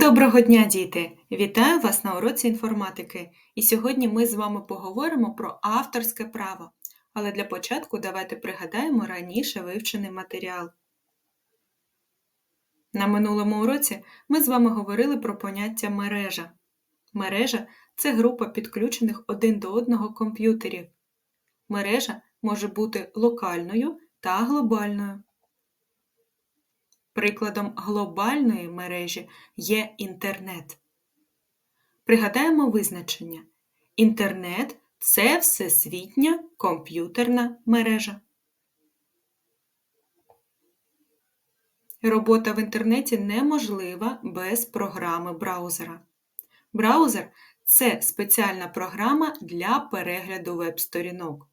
Доброго дня, діти! Вітаю вас на уроці інформатики. І сьогодні ми з вами поговоримо про авторське право. Але для початку давайте пригадаємо раніше вивчений матеріал. На минулому уроці ми з вами говорили про поняття мережа. Мережа це група підключених один до одного комп'ютерів. Мережа може бути локальною та глобальною. Прикладом глобальної мережі є інтернет. Пригадаємо визначення. Інтернет це всесвітня комп'ютерна мережа. Робота в інтернеті неможлива без програми браузера. Браузер це спеціальна програма для перегляду веб-сторінок.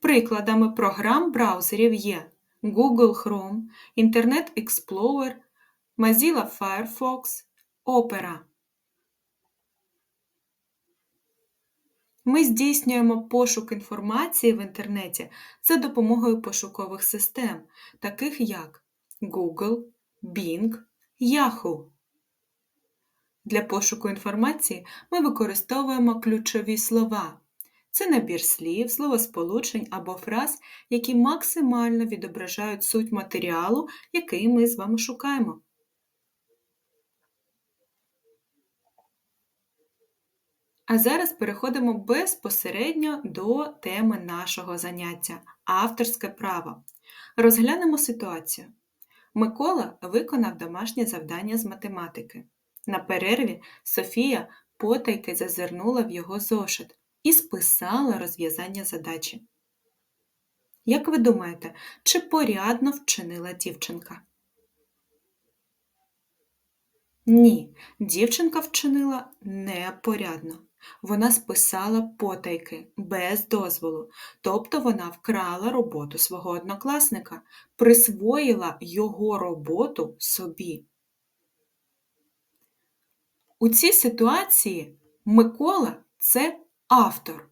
Прикладами програм браузерів є Google Chrome, Internet Explorer, Mozilla Firefox, Opera. Ми здійснюємо пошук інформації в інтернеті за допомогою пошукових систем, таких як Google, Bing, Yahoo. Для пошуку інформації ми використовуємо ключові слова. Це набір слів, словосполучень або фраз, які максимально відображають суть матеріалу, який ми з вами шукаємо. А зараз переходимо безпосередньо до теми нашого заняття авторське право. Розглянемо ситуацію. Микола виконав домашнє завдання з математики. На перерві Софія потайки зазирнула в його зошит і списала розв'язання задачі. Як ви думаєте, чи порядно вчинила дівчинка? Ні, дівчинка вчинила непорядно. Вона списала потайки без дозволу, тобто вона вкрала роботу свого однокласника, присвоїла його роботу собі. У цій ситуації Микола це Автор.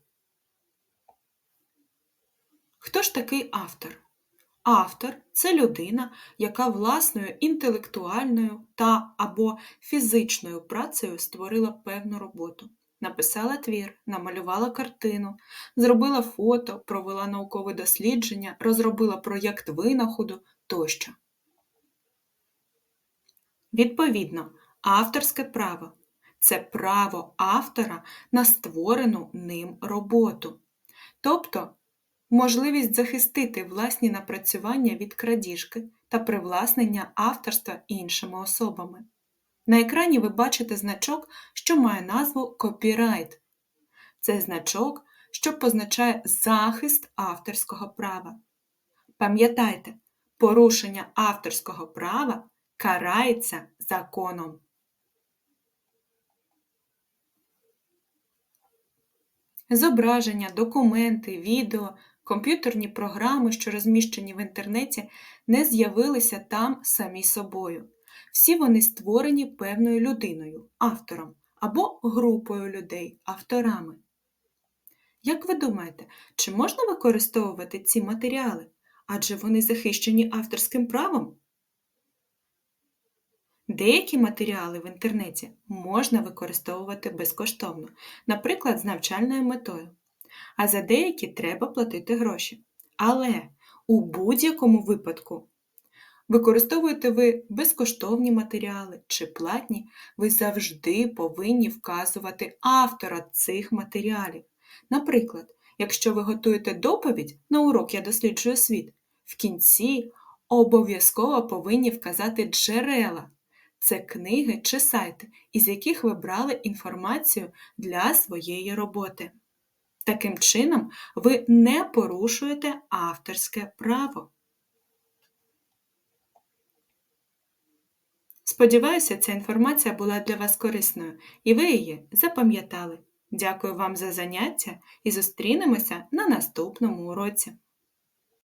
Хто ж такий автор? Автор це людина, яка власною інтелектуальною та або фізичною працею створила певну роботу, написала твір, намалювала картину, зробила фото, провела наукове дослідження, розробила проєкт винаходу тощо. Відповідно, авторське право це право автора на створену ним роботу, тобто можливість захистити власні напрацювання від крадіжки та привласнення авторства іншими особами. На екрані ви бачите значок, що має назву Копірайт. Це значок, що позначає захист авторського права. Пам'ятайте, порушення авторського права карається законом. Зображення, документи, відео, комп'ютерні програми, що розміщені в інтернеті, не з'явилися там самі собою. Всі вони створені певною людиною, автором або групою людей, авторами. Як ви думаєте, чи можна використовувати ці матеріали? Адже вони захищені авторським правом? Деякі матеріали в інтернеті можна використовувати безкоштовно, наприклад, з навчальною метою. А за деякі треба платити гроші. Але у будь-якому випадку, використовуєте ви безкоштовні матеріали чи платні, ви завжди повинні вказувати автора цих матеріалів. Наприклад, якщо ви готуєте доповідь на урок Я досліджую світ, в кінці обов'язково повинні вказати джерела це книги чи сайти, із яких ви брали інформацію для своєї роботи. Таким чином, ви не порушуєте авторське право. Сподіваюся, ця інформація була для вас корисною і ви її запам'ятали. Дякую вам за заняття і зустрінемося на наступному уроці.